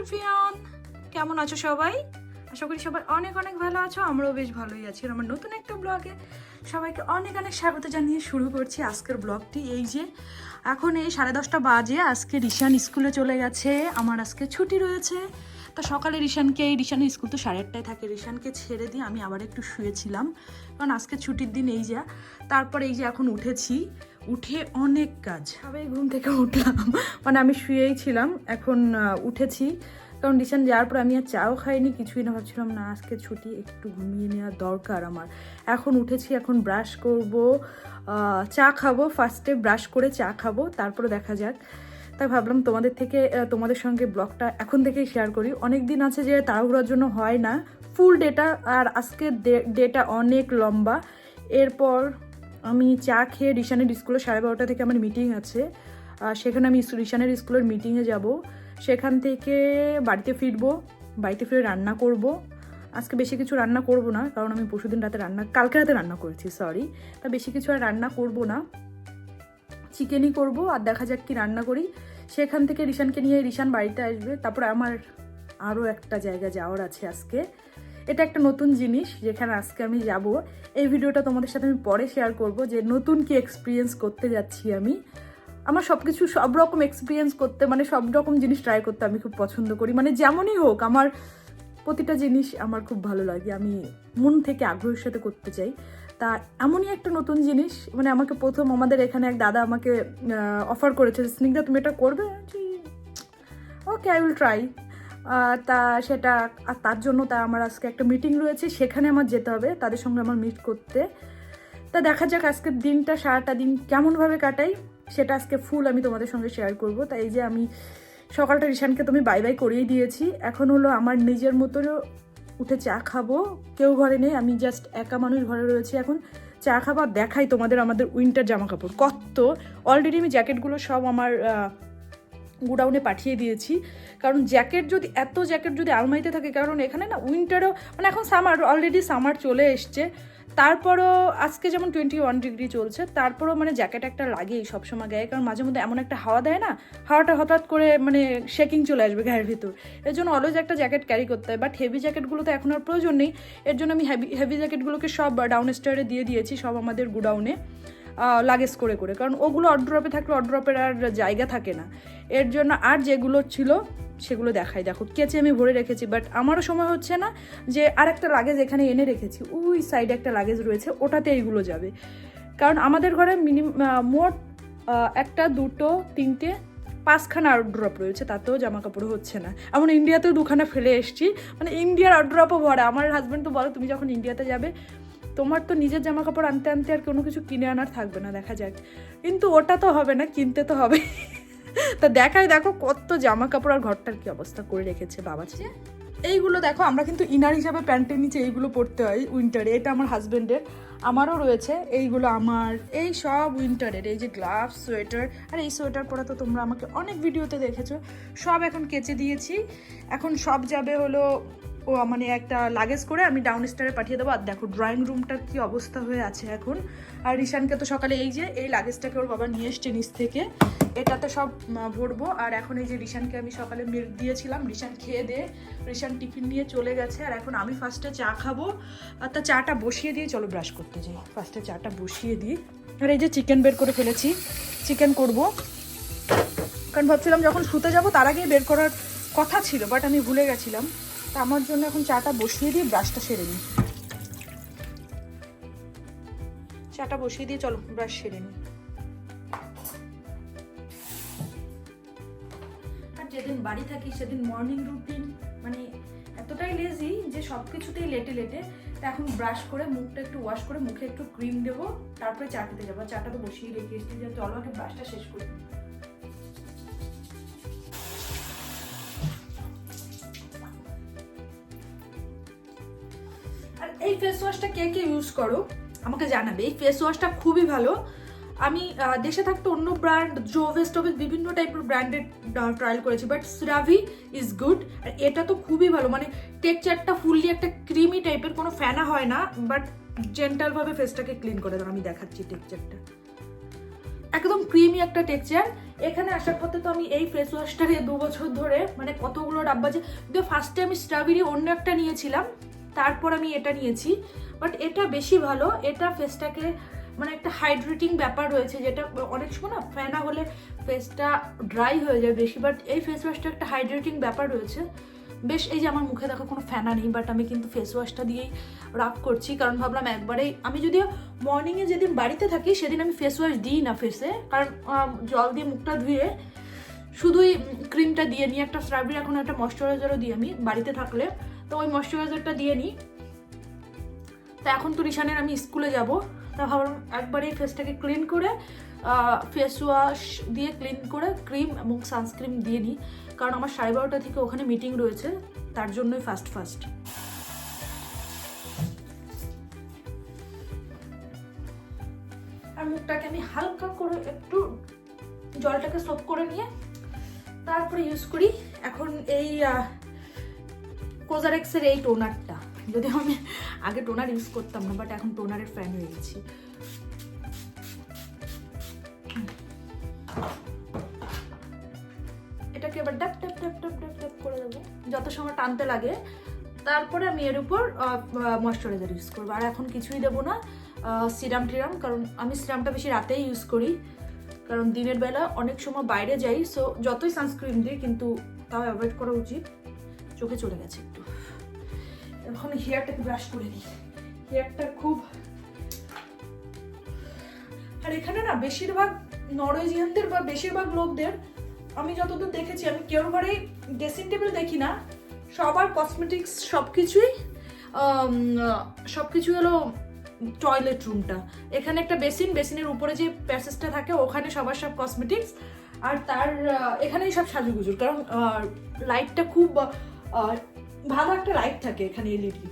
Everyone, কেমন আছো সবাই? আশা করি সবাই অনেক অনেক ভালো আছো, আমরাও বেশ ভালোই আছি। আমার নতুন একটা ব্লগে সবাইকে অনেক অনেক স্বাগত জানিয়ে শুরু করছি আজকের ব্লগটি। এই যে, এখন এই সাড়ে দশটা বাজে, আজকে রিশান স্কুলে চলে গেছে, আমার আজকে ছুটি রয়েছে। তা সকালে রিশানকে এই রিশানের স্কুল তো সাড়ে আটটায় থাকে রিশানকে ছেড়ে দিয়ে আমি আবার একটু শুয়েছিলাম। কারণ আজকে ছুটির দিন এই যা, তারপর এই যে এখন উঠেছি। উঠে অনেক কাজ। সবাই ঘুম থেকে উঠলাম। মানে আমি শুয়েই ছিলাম, এখন উঠেছি। কারণ যাওয়ার পর আমি আর চাও খাইনি, কিছুই না, ভাবছিলাম, না, আজকে ছুটি, একটু ঘুমিয়ে নেওয়া দরকার আমার। এখন উঠেছি, এখন ব্রাশ করব চা খাব ফার্স্টে ব্রাশ করে চা খাব, তারপরে দেখা যাক। তাই ভাবলাম তোমাদের থেকে তোমাদের সঙ্গে ব্লগটা এখন থেকেই শেয়ার করি। অনেক দিন আছে যে তাড়াহুড়োর জন্য হয় না। ফুল ডেটা আর আজকের ডেটা অনেক লম্বা। এরপর আমি চা খেয়ে রিশানের স্কুলে সাড়ে বারোটা থেকে আমার মিটিং আছে। আর সেখানে আমি রিশানের স্কুলের মিটিংয়ে যাব। সেখান থেকে বাড়িতে ফিরবো, বাড়িতে ফিরে রান্না করব। আজকে বেশি কিছু রান্না করব না, কারণ আমি পরশুদিন রাতে রান্না কালকে রাতে রান্না করেছি সরি তা বেশি কিছু আর রান্না করব না। চিকেনই করব আর দেখা যাক কি রান্না করি। সেখান থেকে রিশানকে নিয়ে রিশান বাড়িতে আসবে। তারপর আমার আরও একটা জায়গা যাওয়ার আছে আজকে। এটা একটা নতুন জিনিস যেখানে আজকে আমি যাব। এই ভিডিওটা তোমাদের সাথে আমি পরে শেয়ার করব যে নতুন কি এক্সপিরিয়েন্স করতে যাচ্ছি আমি। আমার সব কিছু সব রকম এক্সপিরিয়েন্স করতে মানে সব রকম জিনিস ট্রাই করতে আমি খুব পছন্দ করি। মানে যেমনই হোক, আমার প্রতিটা জিনিস আমার খুব ভালো লাগে। আমি মন থেকে আগ্রহের সাথে করতে চাই। তা এমনই একটা নতুন জিনিস মানে আমাকে প্রথম আমাদের এখানে এক দাদা আমাকে অফার করেছে স্নিগ্ধা, তুমি এটা করবে? ওকে আই উইল ট্রাই তা সেটা, আর তার জন্য তা আমার আজকে একটা মিটিং রয়েছে, সেখানে আমার যেতে হবে, তাদের সঙ্গে আমার মিট করতে। তা দেখা যাক আজকের দিনটা, সারাটা দিন কেমনভাবে কাটাই, সেটা আজকে ফুল আমি তোমাদের সঙ্গে শেয়ার করব। তাই যে আমি সকালটা রিশানকে তুমি বাই বাই করিয়ে দিয়েছি, এখন হলো আমার নিজের মতো উঠে চা খাব, কেউ ঘরে নেই, আমি জাস্ট একা মানুষ ঘরে রয়েছি এখন, চা খাবার দেখাই তোমাদের আমাদের উইন্টার জামা কাপড় কত অলরেডি আমি জ্যাকেটগুলো সব আমার গোডাউনে পাঠিয়ে দিয়েছি। কারণ জ্যাকেট যদি, এত জ্যাকেট যদি আলমারিতে থাকে, কারণ এখানে না উইন্টারও মানে এখন সামার অলরেডি সামার চলে এসছে। তারপরও আজকে যেমন টোয়েন্টি ওয়ান ডিগ্রি চলছে, তারপরও মানে জ্যাকেট একটা লাগেই সবসময় গায়ে। কারণ মাঝে মধ্যে এমন একটা হাওয়া দেয় না, হাওয়াটা হঠাৎ করে মানে শেকিং চলে আসবে গায়ের ভিতর। এর জন্য অলওয়েজ একটা জ্যাকেট ক্যারি করতে হয়। বাট হেভি জ্যাকেটগুলো তো এখন আর প্রয়োজন নেই। এর জন্য আমি হেভি হেভি জ্যাকেটগুলোকে সব ডাউন স্টারে দিয়ে দিয়েছি, সব আমাদের গুডাউনে। লাগেজ করে করে। কারণ ওগুলো অড্রপে থাকলে অড্রপের আর জায়গা থাকে না। এর জন্য আর যেগুলো ছিল, সেগুলো দেখাই। দেখো, কেচে আমি ভরে রেখেছি বাট আমারও সময় হচ্ছে না যে আর একটা লাগেজ এখানে এনে রেখেছি। ওই সাইডে একটা লাগেজ রয়েছে, ওটাতে এইগুলো যাবে। কারণ আমাদের ঘরে মিনিমাম মোট একটা, দুটো, তিনটে, পাঁচখানা আউটড্রপ রয়েছে, তাতেও জামা কাপড় হচ্ছে না। এমন ইন্ডিয়াতেও দুখানা ফেলে এসছি। মানে ইন্ডিয়ার আউটড্রপও ভরা। আমার হাজব্যান্ড তো বলো, তুমি যখন ইন্ডিয়াতে যাবে তোমার তো নিজের জামা কাপড় আনতে আনতে আর কোনো কিছু কিনে আনার থাকবে না, দেখা যাক। কিন্তু ওটা তো হবে না, কিনতে তো হবে। তা দেখাই দেখো কত জামা কাপড় আর ঘরটার কি অবস্থা করে রেখেছে বাবা ছে। এইগুলো দেখো, আমরা কিন্তু ইনার হিসাবে প্যান্টের নিচে এইগুলো পরতে হয় উইন্টারে এটা আমার হাজব্যান্ডের আমারও রয়েছে, এইগুলো আমার। এই সব উইন্টারের এই যে গ্লাভস সোয়েটার আর এই সোয়েটার পরা তো তোমরা আমাকে অনেক ভিডিওতে দেখেছ। সব এখন কেচে দিয়েছি। এখন সব যাবে হলো মানে একটা লাগেজ করে আমি ডাউন স্টারে পাঠিয়ে দেবো। আর দেখো ড্রয়িং রুমটার কি অবস্থা হয়ে আছে এখন। আর রিশানকে তো সকালে এই যে, এই লাগেজটাকে ওর বাবা নিয়ে এসছে নিচ থেকে। এটাতে সব ভরবো। আর এখন এই যে রিশানকে আমি সকালে মিল্ক দিয়েছিলাম রিশান খেয়ে দিয়ে রিশান টিফিন নিয়ে চলে গেছে। আর এখন আমি ফার্স্টে চা খাব। আর তা চাটা বসিয়ে দিয়ে চলো ব্রাশ করতে যাই। ফার্স্টে চাটা বসিয়ে দিই। আর এই যে চিকেন বের করে ফেলেছি। চিকেন করব। কারণ ভাবছিলাম যখন শুতে যাব, তার আগেই বের করার কথা ছিল বাট আমি ভুলে গেছিলাম। তা আমার জন্য এখন চাটা বসিয়ে দিয়ে ব্রাশটা সেরে নিই চাটা বসিয়ে দিয়ে চলো ব্রাশ সেরে নিই আর যেদিন বাড়ি থাকি, সেদিন মর্নিং রুটিন মানে এতটাই লেজি যে সব কিছুতেই লেটে লেটে, তা এখন ব্রাশ করে মুখটা একটু ওয়াশ করে মুখে একটু ক্রিম দেবো, তারপরে চা খেতে যাব। চাটা তো বসিয়ে রেখে এসেছি, যে চলো আগে ব্রাশটা শেষ করি। আর এই ফেস ওয়াশটা কে কে ইউজ করো? আমাকে জানাবে। এই ফেস ওয়াশটা খুবই ভালো। আমি দেশে থাকতে অন্য ব্র্যান্ড জোভেস টোভেস বিভিন্ন টাইপের ব্র্যান্ডের ট্রায়াল করেছি বাট স্রাভি ইজ গুড আর এটা তো খুবই ভালো মানে টেক্সচারটা ফুললি একটা ক্রিমি টাইপের কোনো ফ্যানা হয় না বাট জেন্টালভাবে ফেসটাকে ক্লিন করে দেয় আমি দেখাচ্ছি টেক্সচারটা একদম ক্রিমি একটা টেক্সচার এখানে আসার পথে তো আমি এই ফেস ওয়াশটাকে দু বছর ধরে মানে কতগুলো ডাব্বা যে ফার্স্টে আমি স্ট্রবেরি অন্য একটা নিয়েছিলাম। তারপর আমি এটা নিয়েছি। বাট এটা বেশি ভালো, এটা ফেসটাকে মানে একটা হাইড্রেটিং ব্যাপার রয়েছে যেটা অনেক সময় না ফেনা হলে ফেসটা ড্রাই হয়ে যায় বেশি বাট এই ফেস ওয়াশটা একটা হাইড্রেটিং ব্যাপার রয়েছে। বেশ, এই যে আমার মুখে দেখো কোনো ফেনা নেই বাট আমি কিন্তু ফেস ওয়াশটা দিয়েই রাফ করছি। কারণ ভাবলাম একবারেই আমি যদিও মর্নিংয়ে যেদিন বাড়িতে থাকি, সেদিন আমি ফেস ওয়াশ দিই না ফেসে কারণ জল দিয়ে মুখটা ধুয়ে শুধুই ক্রিমটা দিয়ে নিই। একটা স্ট্রবেরি এখন একটা ময়শ্চারাইজারও দিই আমি বাড়িতে থাকলে। তো ওই ময়শ্চারাইজারটা দিয়ে নিই। তা এখন তো রিশানের আমি স্কুলে যাব। তা ভাবলাম একবারেই ফেসটাকে ক্লিন করে ফেস ওয়াশ দিয়ে ক্লিন করে ক্রিম এবং সানস্ক্রিম দিয়ে নিই। কারণ আমার সাড়ে বারোটা থেকে ওখানে মিটিং রয়েছে, তার জন্যই ফার্স্ট ফার্স্ট আর মুখটাকে আমি হালকা করে একটু জলটাকে সোপ করে নিয়ে তারপরে ইউজ করি। এখন এই কোজারেক্সের এই টোনারটা যদিও আমি আগে টোনার ইউজ করতাম না বাট এখন টোনারের ফ্যান হয়ে গেছি। এটাকে এবার ডাপ ডাপ ডাপ ডাপ ডাপ ডাপ করে দেবো। যত সময় টানতে লাগে, তারপরে আমি এর উপর ময়শ্চারাইজার ইউজ করব। আর এখন কিছুই দেবো না সিরাম টিরাম কারণ আমি সিরামটা বেশি রাতেই ইউজ করি। কারণ দিনের বেলা অনেক সময় বাইরে যাই সো যতই সানস্ক্রিন দিই, কিন্তু তাও অ্যাভয়েড করা উচিত। চোখে চলে গেছে একটু। এখন হেয়ারটাকে ব্রাশ করে নিই। হেয়ারটা খুব আর এখানে না বেশিরভাগ নরওয়েজিয়ানদের বা বেশিরভাগ লোকদের আমি যতদূর দেখেছি, আমি কেউ ঘরেই ড্রেসিং টেবিল দেখি না। সবার কসমেটিক্স সব কিছুই সব কিছুই হলো টয়লেট রুমটা এখানে একটা বেসিন বেসিনের উপরে যে প্যাসেজটা থাকে, ওখানে সবার সব কসমেটিক্স আর তার এখানেই সব সাজুগুজুর। কারণ লাইটটা খুব আহ, ভালো একটা লাইট থাকে এখানে এলইডি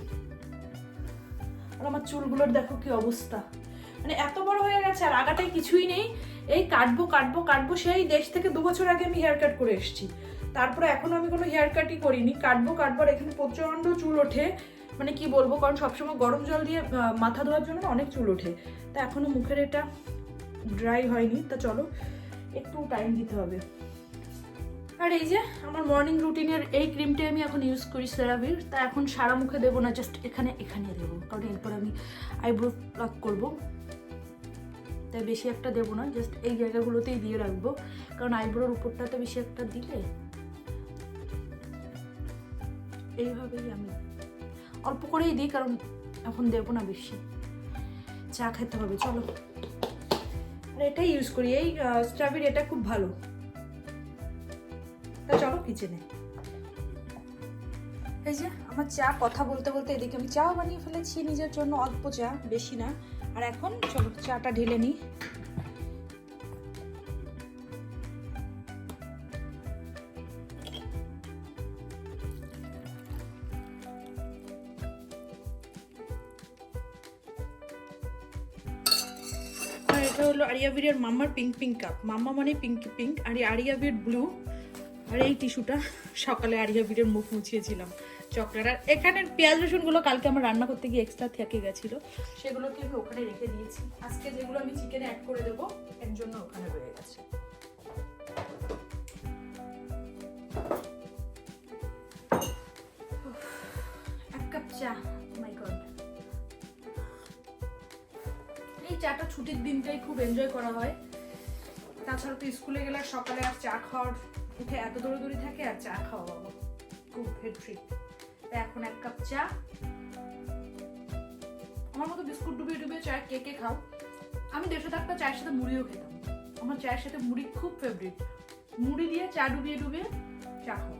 আর আমার চুলগুলোর দেখো কি অবস্থা। মানে এত বড় হয়ে গেছে আর আগাটায় কিছুই নেই। এই কাটবো কাটবো কাটবো সেই দেশ থেকে দু বছর আগে আমি হেয়ার কাট করে এসেছি। তারপরে এখনও আমি কোনো হেয়ার কাটই করিনি। কাটবো কাটবো আর এখানে প্রচণ্ড চুল ওঠে। মানে কি বলব কারণ সবসময় গরম জল দিয়ে মাথা ধোয়ার জন্য অনেক চুল ওঠে। তা এখনও মুখের এটা ড্রাই হয়নি। তা চলো একটু টাইম দিতে হবে। আর এই যে আমার মর্নিং রুটিনের এই ক্রিমটা আমি এখন ইউজ করি সেরাভির তা এখন সারা মুখে দেবো না জাস্ট এখানে এখানে দেবো। কারণ এরপর আমি আইব্রো প্লাক করব। তাই বেশি একটা দেবো না জাস্ট এই জায়গাগুলোতেই দিয়ে রাখব। কারণ আইব্রোর উপরটাতে বেশি একটা দিলে এইভাবেই আমি অল্প করেই দিই, কারণ এখন দেবো না বেশি। চা খেতে হবে, চলো। এটাই ইউজ করি। এই স্ট্রবেরি এটা খুব ভালো। কিচেনে এই যে, আমার চা কথা বলতে বলতে এদিকে আমি চাও বানিয়ে ফেলেছি, নিজের জন্য অল্প চা, বেশি না। আর এখন চলো চাটা ঢেলে নিই। এটা হলো আরিয়াবিরের মাম্মার পিঙ্ক পিঙ্ক কাপ মাম্মা মানে পিঙ্ক পিঙ্ক আর আরিয়াবির ব্লু আর এই টিস্যুটা সকালে আরিয়াবিরের মুখ মুছিয়েছিলাম, চকলেট। আর এখানে পেঁয়াজ রসুনগুলো কালকে আমার রান্না করতে গিয়ে এক্সট্রা থেকে গেছিল। সেগুলোকে আমি ওখানে রেখে দিয়েছি। আজকে যেগুলো আমি চিকেনে অ্যাড করে দেবো, এর জন্য ওখানে রয়ে গেছে। এক কাপ চা গড এই চাটা ছুটির দিনটাই খুব এনজয় করা হয়। তাছাড়া তো স্কুলে গেলে সকালে আর চা খাওয়ার উঠে এত দৌড়াদৌড়ি থাকে আর চা খাওয়া বাবা। খুব হেড্রিক এখন এক কাপ চা। আমার মতো বিস্কুট ডুবিয়ে ডুবিয়ে চা কে কে খাও? আমি দেশে থাকতে চায়ের সাথে মুড়িও খেতাম। আমার চায়ের সাথে মুড়ি খুব ফেভারিট মুড়ি দিয়ে চা ডুবিয়ে ডুবিয়ে চা খাওয়া।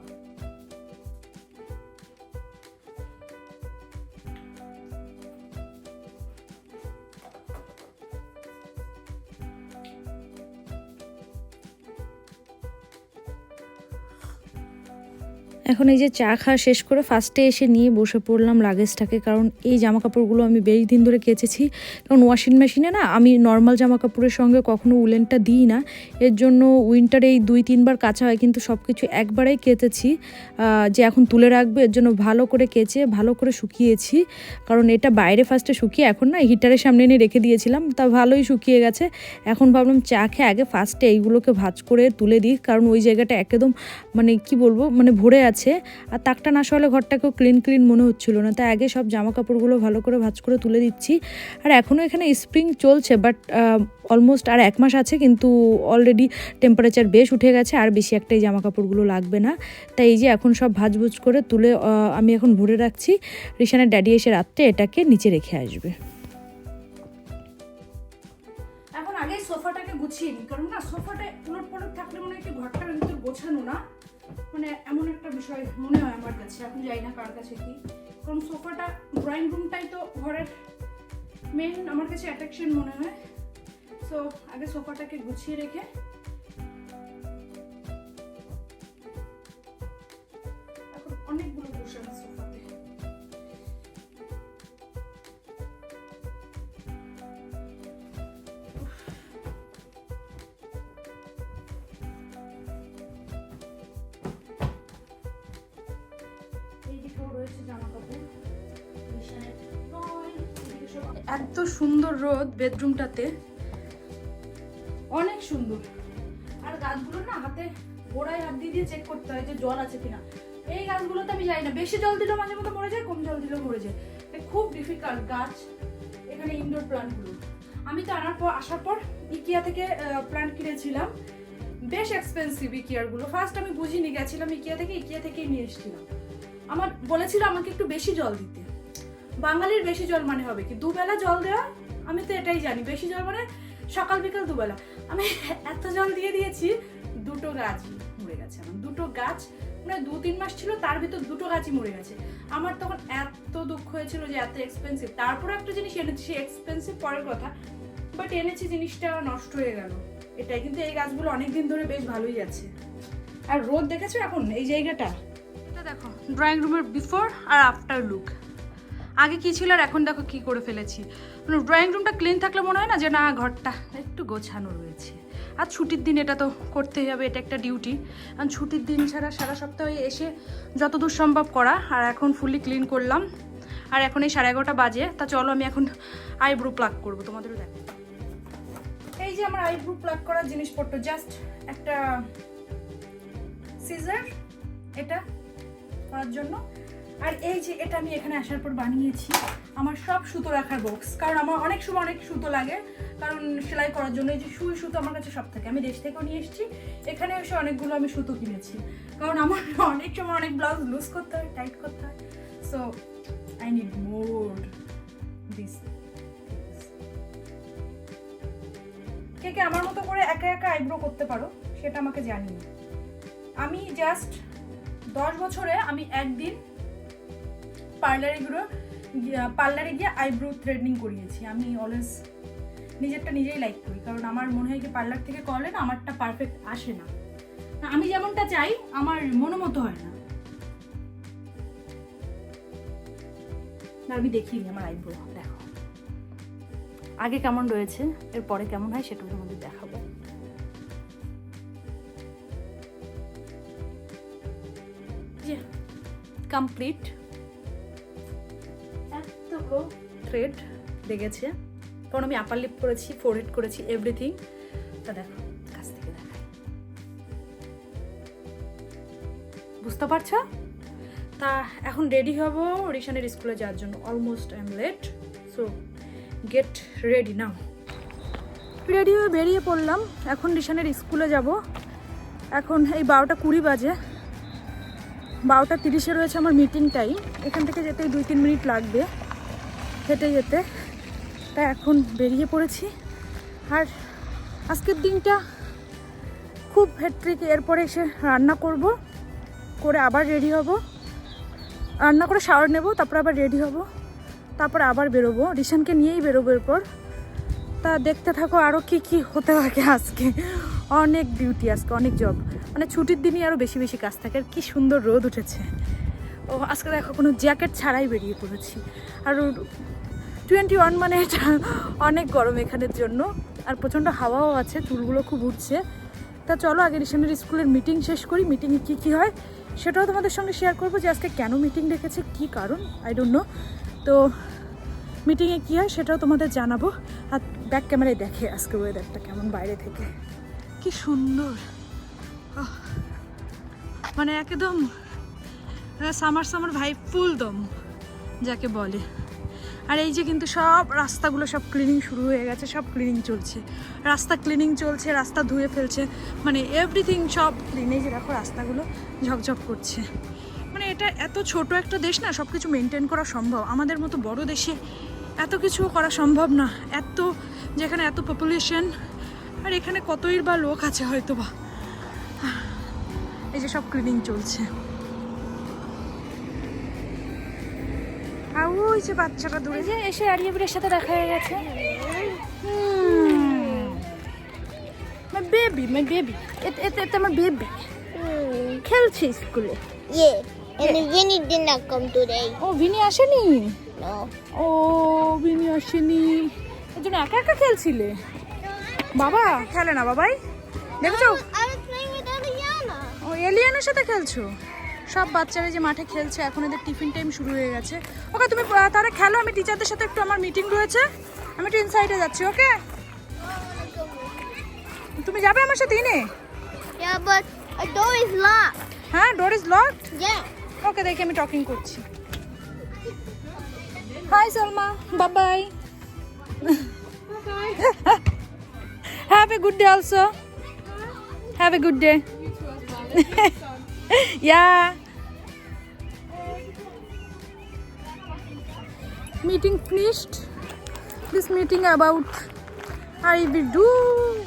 এখন এই যে চা খাওয়া শেষ করে ফার্স্টে এসে নিয়ে বসে পড়লাম লাগেজটাকে কারণ এই জামা কাপড়গুলো আমি বেশ দিন ধরে কেচেছি। কারণ ওয়াশিং মেশিনে না, আমি নর্মাল জামা কাপড়ের সঙ্গে কখনো উলেনটা দিই না। এর জন্য উইন্টারে এই দুই, তিনবার কাচা হয়, কিন্তু সব কিছু একবারেই কেচেছি। যে এখন তুলে রাখব, এর জন্য ভালো করে কেচে, ভালো করে শুকিয়েছি। কারণ এটা বাইরে ফার্স্টে শুকিয়ে, এখন না হিটারের সামনে এনে রেখে দিয়েছিলাম, তা ভালোই শুকিয়ে গেছে। এখন ভাবলাম চা খেয়ে আগে ফার্স্টে এইগুলোকে ভাজ করে তুলে দিই, কারণ ওই জায়গাটা একদম মানে কি বলব মানে ভরে আছে। আর তাকটা না সরালে ঘরটাকেও ক্লিন ক্লিন মনে হচ্ছিল না। তাই আগে সব জামা কাপড়গুলো ভালো করে ভাজ করে তুলে দিচ্ছি। আর এখনও এখানে স্প্রিং চলছে বাট অলমোস্ট আর এক মাস আছে, কিন্তু অলরেডি টেম্পারেচার বেশ উঠে গেছে, আর বেশি একটা এই জামা কাপড়গুলো লাগবে না। তাই এই যে এখন সব ভাজভুজ করে তুলে আমি এখন ভরে রাখছি। রিশানের ড্যাডি এসে রাত্রে এটাকে নিচে রেখে আসবে। আগে সোফাটাকে গুছিয়ে নিই কারণ না সোফাটা উলট থাকলে মনে হয় ঘরটার ভিতর গোছানো না। মানে এমন একটা বিষয় মনে হয় আমার কাছে এখন যাই না কার কাছে কি। কারণ সোফাটা, ড্রয়িং রুমটাই তো ঘরের মেন আমার কাছে অ্যাট্রাকশন মনে হয়। সো আগে সোফাটাকে গুছিয়ে রেখে অনেকগুলো কুশন সোফাতে এত সুন্দর রোদ বেডরুমটাতে। অনেক সুন্দর। আর গাছগুলো না হাতে গোড়ায় হাত দিয়ে দিয়ে চেক করতে হয় যে জল আছে কিনা। এই গাছগুলোতে আমি যাই না, বেশি জল দিলেও মাঝে মধ্যে মরে যায়, কম জল দিলেও মরে যায়। খুব ডিফিকাল্ট গাছ এখানে ইনডোর প্লান্টগুলো আমি তো আনার পর আসার পর ইকিয়া থেকে প্লান্ট কিনেছিলাম। বেশ এক্সপেন্সিভ ইকিয়ারগুলো ফার্স্ট আমি বুঝিনি, গেছিলাম ইকিয়া থেকে ইকিয়া থেকেই নিয়ে এসেছিলাম। আমার বলেছিল আমাকে একটু বেশি জল দিতে। বাঙালির বেশি জল মানে হবে কি? দুবেলা জল দেওয়া, আমি তো এটাই জানি, বেশি জল মানে সকাল বিকাল দুবেলা। আমি এত জল দিয়ে দিয়েছি, দুটো গাছ মরে গেছে আমার, দুটো গাছ মানে দু তিন মাস ছিল, তার ভিতর দুটো গাছই মরে গেছে। আমার তখন এত দুঃখ হয়েছিল যে এত এক্সপেন্সিভ তারপর একটা জিনিস এনেছি, সে এক্সপেন্সিভ পরের কথা। বাট এনেছি, জিনিসটা নষ্ট হয়ে গেল। এটাই, কিন্তু এই গাছগুলো অনেক দিন ধরে বেশ ভালোই আছে আর রোদ দেখেছ এখন, এই জায়গাটা? এটা দেখো ড্রয়িং রুমের বিফোর আর আফটার লুক আগে কি ছিল আর এখন দেখো কি করে ফেলেছি। মানে ড্রয়িং রুমটা ক্লিন থাকলে মনে হয় না যে, না, ঘরটা একটু গোছানো রয়েছে। আর ছুটির দিন এটা তো করতেই হবে, এটা একটা ডিউটি কারণ ছুটির দিন ছাড়া সারা সপ্তাহে এসে যতদূর সম্ভব করা। আর এখন ফুললি ক্লিন করলাম। আর এখন এই সাড়ে এগারোটা বাজে। তা চলো, আমি এখন আইব্রো প্লাক করব, তোমাদেরও দেখো এই যে আমার আইব্রো প্লাগ করার জিনিসপত্র জাস্ট একটা সিজার এটা করার জন্য। আর এই যে এটা আমি এখানে আসার পর বানিয়েছি, আমার সব সুতো রাখার বক্স কারণ আমার অনেক সময় অনেক সুতো লাগে, কারণ সেলাই করার জন্য এই যে সুই সুতো আমার কাছে সব থাকে। আমি দেশ থেকেও নিয়ে এসেছি, এখানে এসে অনেকগুলো আমি সুতো কিনেছি। কারণ আমার অনেক সময় অনেক ব্লাউজ লুজ করতে হয় টাইট করতে হয়। So I need more this কে কে আমার মতো করে একা একা আইব্রো করতে পারো, সেটা আমাকে জানিয়ে আমি জাস্ট দশ বছরে আমি একদিন পার্লারে গিয়ে পার্লারে গিয়ে আইব্রো থ্রেডনিং করিয়েছি। আমি অলওয়েজ নিজেরটা নিজেই লাইক করি কারণ আমার মনে হয় কি পার্লার থেকে করলে না আমারটা পারফেক্ট আসে না। আমি যেমনটা চাই আমার মনোমতো হয় না। না, আমি দেখিনি আমার আইব্রো দেখো। আগে কেমন রয়েছে এরপরে কেমন হয় সেটা তোমাদের দেখাবো। কমপ্লিট এতগুলো থ্রেড লেগেছে। কারণ আমি আপার লিপ করেছি ফোরহেড করেছি এভরিথিং তা দেখো, কাছ থেকে দেখাই। বুঝতে পারছ? তা এখন রেডি হব রিশানের স্কুলে যাওয়ার জন্য। Almost I am late so get ready now ready হয়ে বেরিয়ে পড়লাম। এখন রিশানের স্কুলে যাব। এখন এই বারোটা কুড়ি বাজে। বারোটা তিরিশে রয়েছে আমার মিটিং টাইম এখান থেকে যেতে দুই তিন মিনিট লাগবে। হেঁটে যেতে। তাই এখন বেরিয়ে পড়েছি। আর আজকের দিনটা খুব হেট্রিক এরপরে এসে রান্না করব, করে আবার রেডি হব। রান্না করে শাওয়ার নেব, তারপর আবার রেডি হব, তারপর আবার বেরোবো। রিশানকে নিয়েই বেরোবো এরপর। তা দেখতে থাকো আরও কি কি হতে থাকে আজকে। অনেক ডিউটি আজকে, অনেক জব মানে ছুটির দিনই আরও বেশি বেশি কাজ থাকে। আর কি সুন্দর রোদ উঠেছে। ও, আজকে দেখো কোনো জ্যাকেট ছাড়াই বেরিয়ে পড়েছি। আর টোয়েন্টি ওয়ান মানে এটা অনেক গরম এখানের জন্য। আর প্রচণ্ড হাওয়াও আছে চুলগুলো খুব উঠছে। তা চলো, আগে রিসেন্টের স্কুলের মিটিং শেষ করি। মিটিংয়ে কী কী হয় সেটাও তোমাদের সঙ্গে শেয়ার করব যে আজকে কেন মিটিং রেখেছে, কী কারণ আই ডোন্ট নো তো মিটিংয়ে কী হয় সেটাও তোমাদের জানাব। আর ব্যাক ক্যামেরায় দেখে আজকে ওয়েদারটা কেমন বাইরে থেকে। কি সুন্দর। মানে একদম, সামার সামার ভাই ফুল দম, যাকে বলে। আর এই যে কিন্তু সব রাস্তাগুলো সব ক্লিনিং শুরু হয়ে গেছে, সব ক্লিনিং চলছে। রাস্তা ক্লিনিং চলছে, রাস্তা ধুয়ে ফেলছে মানে এভরিথিং সব ক্লিন এই যে দেখো রাস্তাগুলো ঝকঝক করছে। মানে এটা এত ছোট একটা দেশ না সব কিছু মেনটেন করা সম্ভব। আমাদের মতো বড় দেশে এত কিছু করা সম্ভব না। এত, যেখানে এত পপুলেশন আর এখানে কতই বা লোক আছে হয়তো বা এই যে সব ক্লিনিং চলছে। ওই যে বাচ্চাটা দূরে? যে এসে আরিয়াবিরের সাথে দেখা হয়ে গেছে। মাই বেবি মাই বেবি এটা এটা আমার বেবি খেলছে স্কুলে। Yeah, and Vinny did not come today. ও ভিনি আসেনি? No. ও ভিনি আসেনি। এর জন্য একা একা খেলছিলে? বাবা খেলে না বাবাই। দেখছ? I was playing with Eliana. ও এলিয়ানের সাথে খেলছো? সব বাচ্চারা যে মাঠে খেলছে এখন এদের টিফিন টাইম শুরু হয়ে গেছে। ওকে তুমি তাহলে খেলো আমি টিচারদের সাথে একটু আমার মিটিং রয়েছে। আমি একটু ইনসাইডে যাচ্ছি ওকে? তুমি যাবে আমার সাথে ইনে Yeah. হ্যাঁ ডোর ইজ Yeah. ওকে দেখি আমি টকিং করছি। Hi Salma Babai have a good day also have a good day yeah meeting finished. This meeting about i will do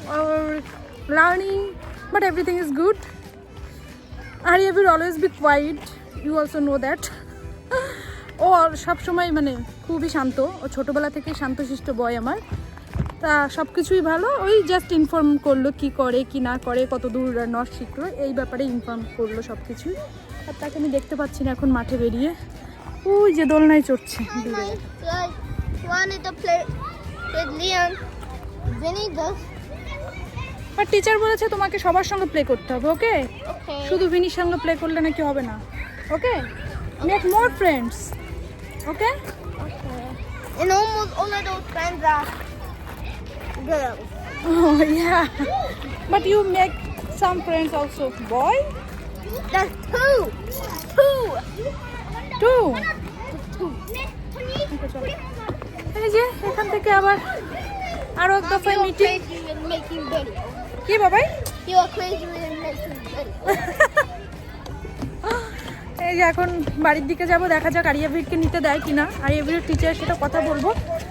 our learning, but everything is good. Arya will always be quiet. You also know that. ও সব সময় মানে খুবই শান্ত। ও ছোটোবেলা থেকে শান্তশিষ্ট বয় আমার। তা সব কিছুই ভালো। ওই জাস্ট ইনফর্ম করল কি করে, কি না করে, কত দূর নট শিখলো এই ব্যাপারে ইনফর্ম করল সব কিছুই আর তাকে আমি দেখতে পাচ্ছি না এখন মাঠে বেরিয়ে। ওই যে দোলনায় চড়ছে. আর টিচার বলেছে তোমাকে সবার সঙ্গে প্লে করতে হবে ওকে শুধু ভিনির সঙ্গে প্লে করলে নাকি হবে না okay make more friends okay And almost all of those friends are girls. Oh yeah, but you make some friends also. Boy, That's two. Two. Two. এই যে, এখান থেকে আবার আরও এক দফায় মিটিং. কি বাবাই. এই যে, এখন বাড়ির দিকে যাব, দেখা যাক আরিয়াবীরকে নিতে দেয় কিনা আরিয়াবীরের টিচারের সাথে কথা বলব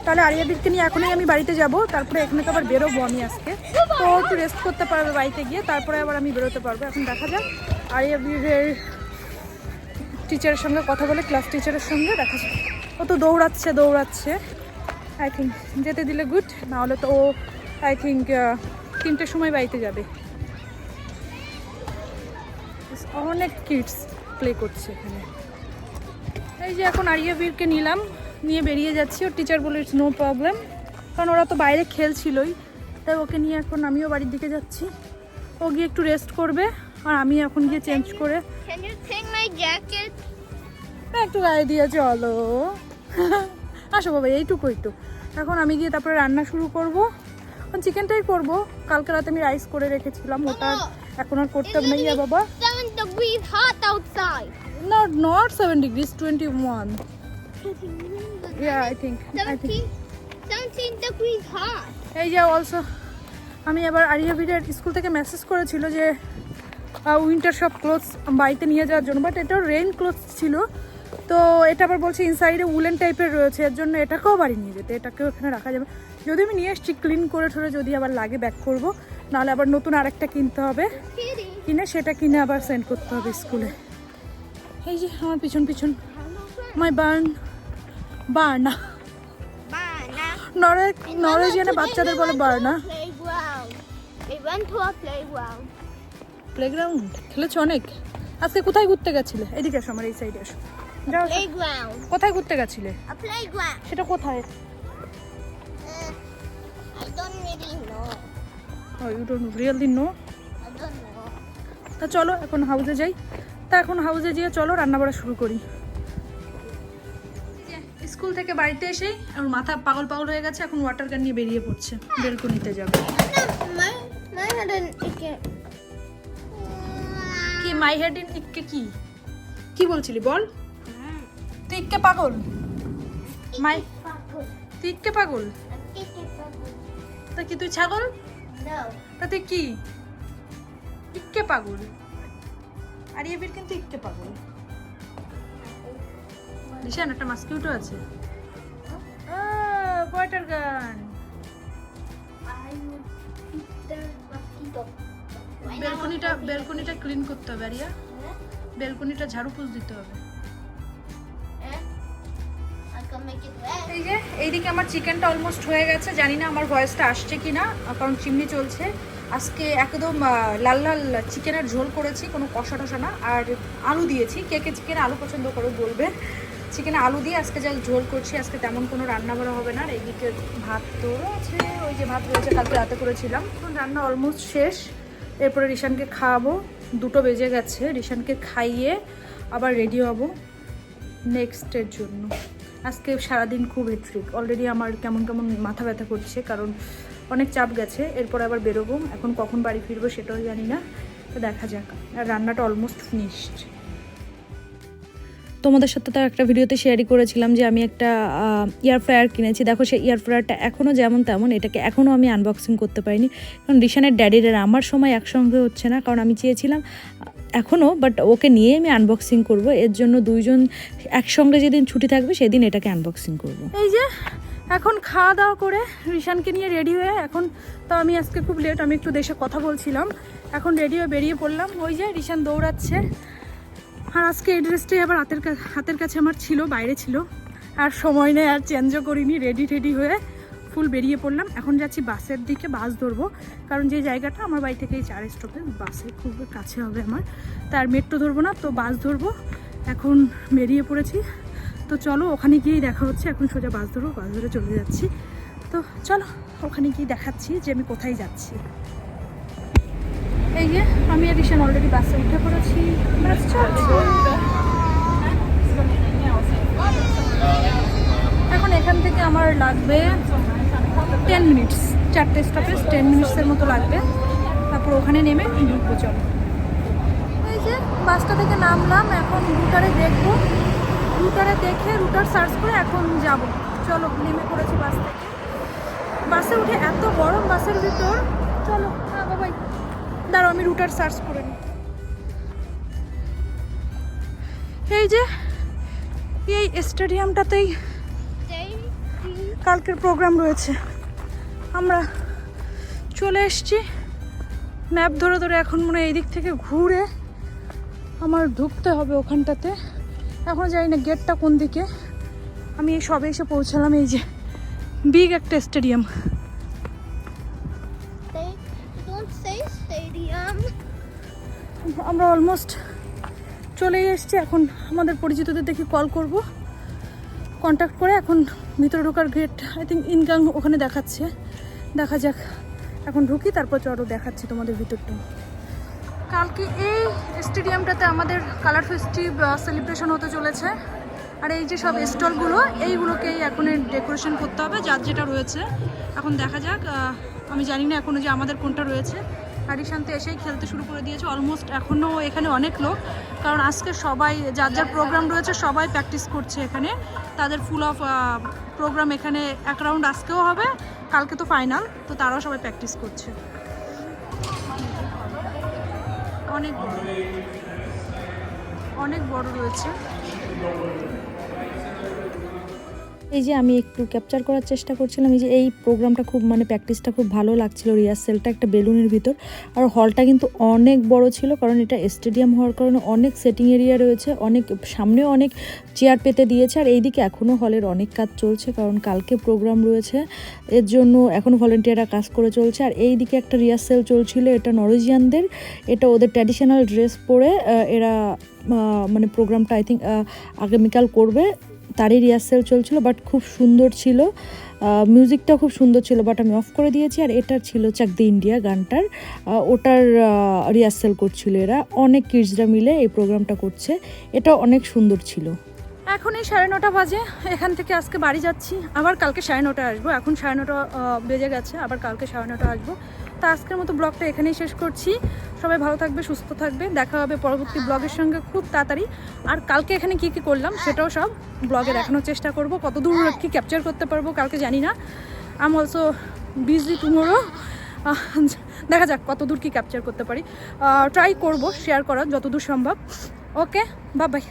তাহলে আরিয়াবীরকে নিয়ে এখনই আমি বাড়িতে যাব তারপরে এখানে তো আবার বেরোবো আমি আজকে তো একটু রেস্ট করতে পারবে বাড়িতে গিয়ে তারপরে আবার আমি বেরোতে পারব এখন দেখা যাক আরিয়াবীরের টিচারের সঙ্গে কথা বলে ক্লাস টিচারের সঙ্গে দেখা ও তো দৌড়াচ্ছে দৌড়াচ্ছে। আই থিঙ্ক যেতে দিলে গুড নাহলে তো ও আই থিঙ্ক তিনটের সময় বাড়িতে যাবে। অনেক কিডস প্লে করছে এখানে। এই যে এখন আরিয়াবীরকে নিলাম, নিয়ে বেরিয়ে যাচ্ছি। ওর টিচার বলে ইটস নো প্রবলেম কারণ ওরা তো বাইরে খেলছিলই। তাই ওকে নিয়ে এখন আমিও বাড়ির দিকে যাচ্ছি। ও গিয়ে একটু রেস্ট করবে, আর আমি এখন গিয়ে চেঞ্জ করে Can you take my jacket? একটু গায়ে দিয়ে চলো। আসো বাবা এইটুকু একটু। এখন আমি গিয়ে তারপরে রান্না শুরু করব। চিকেনটাই করব। কালকে রাতে আমি রাইস করে রেখেছিলাম ওটা এখন আর করতে হবে না। বাবা। degrees seven degrees twenty one yeah I think I 17, 17 degrees hot. এই যে অলসো আমি আবার আরিয়া আরিয়াভিরের স্কুল থেকে মেসেজ করেছিল যে উইন্টার সব ক্লোথস বাড়িতে নিয়ে যাওয়ার জন্য বাট এটাও রেইন ক্লোথস ছিল। তো এটা আবার বলছে ইনসাইডে উলেন টাইপের রয়েছে, এর জন্য এটাকেও বাড়ি নিয়ে যেতে, এটাকেও এখানে রাখা যাবে। যদি আমি নিয়ে এসছি ক্লিন করে ঠরে, যদি আবার লাগে ব্যাক করব, নাহলে আবার নতুন আরেকটা কিনতে হবে। কিনে সেটা কিনে আবার সেন্ড করতে হবে স্কুলে এই যে আমার পিছন পিছন মাই বার্ন বার্না. নরে নরওয়েজিয়ানে বাচ্চাদের বলে বার্না প্লেগ্রাউন্ড খেলেছো অনেক? আজকে কোথায় ঘুরতে গেছিলে? এদিকে আসো আমার এই সাইডে আসো যাও কোথায় ঘুরতে গেছিলে? সেটা কোথায়? You don't really know. তা চলো এখন হাউসে যাই। তা এখন হাউসে গিয়ে চলো রান্না বাড়া শুরু করি। স্কুল থেকে বাড়িতে এসেই আমার মাথা পাগল পাগল হয়ে গেছে এখন ওয়াটার গান নিয়ে বেরিয়ে পড়ছে। বেলকনিতে যাবে। মাই হেড ইন ইক্কে কি? কি বলছিলি বল? তুই ইক্কে পাগল? মাই তুই ইক্কে পাগল? তা কি তুই ছাগল. তা তুই কি? ইক্কে পাগল। আর এবির কিন্তু ইক্কে পাগল। দিশান একটা মাস্কিউটো আছে। ওয়াটার গান বেলকনিটা বেলকনিটা ক্লিন করতে হবে, আরিয়া। বেলকনিটা ঝাড়ু পুছ দিতে হবে. এই যে, এইদিকে আমার চিকেনটা অলমোস্ট হয়ে গেছে। জানি না আমার ভয়েসটা আসছে কি না, কারণ চিমনি চলছে। আজকে একদম লাল লাল চিকেনের ঝোল করেছি, কোনো কষা টসা না। আর আলু দিয়েছি। কে কে চিকেন আলু পছন্দ করে বলবে চিকেনে আলু দিয়ে আজকে যা ঝোল করছি, আজকে তেমন কোনো রান্না করা হবে না। আর এইদিকে ভাত তো আছে ওই যে ভাত রয়েছে, কালকে রাতে করেছিলাম। রান্না অলমোস্ট শেষ। এরপরে রিশানকে খাওয়াবো। দুটো বেজে গেছে, রিশানকে খাইয়ে আবার রেডি হব নেক্সটের জন্য। আজকে সারাদিন খুব হেট্রিক অলরেডি আমার কেমন কেমন মাথা ব্যথা করছে, কারণ অনেক চাপ গেছে। এরপর আবার বেরোবো। এখন কখন বাড়ি ফিরবো সেটাও জানি না। তো দেখা যাক। আর রান্নাটা অলমোস্ট ফিনিশড তোমাদের সাথে তো একটা ভিডিওতে শেয়ারই করেছিলাম যে আমি একটা ইয়ার ফ্রায়ার কিনেছি। দেখো সেই ইয়ার ফ্রায়ারটা এখনও যেমন তেমন, এটাকে এখনও আমি আনবক্সিং করতে পারিনি। কারণ রিশানের ড্যাডির আর আমার সময় একসঙ্গে হচ্ছে না, কারণ আমি চেয়েছিলাম এখনও বাট ওকে নিয়ে আমি আনবক্সিং করব। এর জন্য দুইজন একসঙ্গে যেদিন ছুটি থাকবে, সেদিন এটাকে আনবক্সিং করব। এই যে, এখন খাওয়া দাওয়া করে রিশানকে নিয়ে রেডি হয়ে, এখন তো আমি আজকে খুব লেট আমি একটু দেশে কথা বলছিলাম। এখন রেডি হয়ে বেরিয়ে পড়লাম। ওই যে রিশান দৌড়াচ্ছে। আর আজকে এই ড্রেসটাই আবার হাতের হাতের কাছে আমার ছিল, বাইরে ছিল। আর সময় নেই, আর চেঞ্জও করিনি রেডি টেডি হয়ে ফুল বেরিয়ে পড়লাম। এখন যাচ্ছি বাসের দিকে, বাস ধরবো। কারণ যে জায়গাটা আমার বাড়ি থেকে এই চার স্টপে বাসে খুব কাছে হবে আমার। তার মেট্রো ধরবো না, তো বাস ধরবো। এখন বেরিয়ে পড়েছি। তো চলো, ওখানে গিয়েই দেখা হচ্ছে। এখন সোজা বাস ধরবো, বাস ধরে চলে যাচ্ছি। তো চলো, ওখানে গিয়ে দেখাচ্ছি যে আমি কোথায় যাচ্ছি। এই যে, আমি আর অলরেডি বাসে উঠে পড়েছি। বাস চলছে। এখন এখান থেকে আমার লাগবে টেন মিনিটস চারটে স্টপেজ টেন মিনিটসের মতো লাগবে। তারপর ওখানে নেমে ঢুকবো, চলো। এই যে বাসটা থেকে নামলাম। এখন রুটারে দেখব। রুটারে দেখে রুটার সার্চ করে এখন যাব। চলো, নেমে পড়েছি বাস থেকে। বাসে উঠে এত গরম বাসের ভিতর। চলো। দাঁড়াও, আমি রুটার সার্চ করে নিই এই যে, এই স্টেডিয়ামটাতেই কালকের প্রোগ্রাম রয়েছে। আমরা চলে এসেছি। ম্যাপ ধরে ধরে এখন মনে হয় এই দিক থেকে ঘুরে আমার ঢুকতে হবে ওখানটাতে। এখন জানি না গেটটা কোন দিকে। আমি সবে এসে পৌঁছালাম, এই যে বিগ একটা স্টেডিয়াম আমরা অলমোস্ট চলেই এসেছি। এখন আমাদের পরিচিতদের দেখি কল করব। কন্ট্যাক্ট করে এখন ভিতরে ঢোকার গেট আই থিঙ্ক ইনকাম ওখানে দেখাচ্ছে। দেখা যাক, এখন ঢুকি, তারপর চলো দেখাচ্ছি তোমাদের ভিতরটা। কালকে এই স্টেডিয়ামটাতে আমাদের কালার ফেস্টিভ সেলিব্রেশন হতে চলেছে। আর এই যে সব স্টলগুলো, এইগুলোকেই এখন ডেকোরেশন করতে হবে, যার যেটা রয়েছে। এখন দেখা যাক আমি জানি না এখনও যে আমাদের কোনটা রয়েছে। হারিশান্তে এসেই খেলতে শুরু করে দিয়েছে। অলমোস্ট এখনও এখানে অনেক লোক। কারণ আজকে সবাই, যার যার প্রোগ্রাম রয়েছে, সবাই প্র্যাকটিস করছে এখানে। তাদের ফুল অফ প্রোগ্রাম এখানে এক রাউন্ড আজকেও হবে, কালকে তো ফাইনাল তো তারাও সবাই প্র্যাকটিস করছে। অনেক বড়। অনেক বড় রয়েছে। এই যে আমি একটু ক্যাপচার করার চেষ্টা করছিলাম, এই যে এই প্রোগ্রামটা খুব মানে প্র্যাকটিসটা খুব ভালো লাগছিল। রিহার্সেলটা একটা বেলুনের ভিতর। আর হলটা কিন্তু অনেক বড় ছিল, কারণ এটা স্টেডিয়াম হওয়ার কারণে অনেক সেটিং এরিয়া রয়েছে, অনেক সামনেও অনেক চেয়ার পেতে দিয়েছে। আর এইদিকে এখনও হলের অনেক কাজ চলছে, কারণ কালকে প্রোগ্রাম রয়েছে। এর জন্য এখন ভলেন্টিয়াররা কাজ করে চলছে। আর এই দিকে একটা রিহার্সেল চলছিল, এটা নরওয়েজিয়ানদের এটা ওদের ট্র্যাডিশনাল ড্রেস পরে এরা মানে প্রোগ্রামটা আই থিঙ্ক আগামীকাল করবে। তারই রিহার্সেল চলছিল বাট খুব সুন্দর ছিল। মিউজিকটা খুব সুন্দর ছিল বাট আমি অফ করে দিয়েছি। আর এটার ছিল চাক দি ইন্ডিয়া গানটার। ওটার রিহার্সেল করছিল এরা। অনেক কিডসরা মিলে এই প্রোগ্রামটা করছে। এটা অনেক সুন্দর ছিল। এখন এই সাড়ে নটা বাজে। এখান থেকে আজকে বাড়ি যাচ্ছি। আবার কালকে সাড়ে নটায় আসব। এখন সাড়ে নটা বেজে গেছে। আবার কালকে সাড়ে নটা আসব। তো আজকের মতো ব্লগটা এখানেই শেষ করছি। সবাই ভালো থাকবে সুস্থ থাকবে। দেখা হবে পরবর্তী ব্লগের সঙ্গে খুব তাড়াতাড়ি। আর কালকে এখানে কি কি করলাম সেটাও সব ব্লগে দেখানোর চেষ্টা করব। কত দূর কি ক্যাপচার করতে পারব কালকে জানি না। আম অলসো বিজলি টুমোরো দেখা যাক কত দূর কি ক্যাপচার করতে পারি। ট্রাই করব শেয়ার করার যতদূর সম্ভব। Okay bye bye.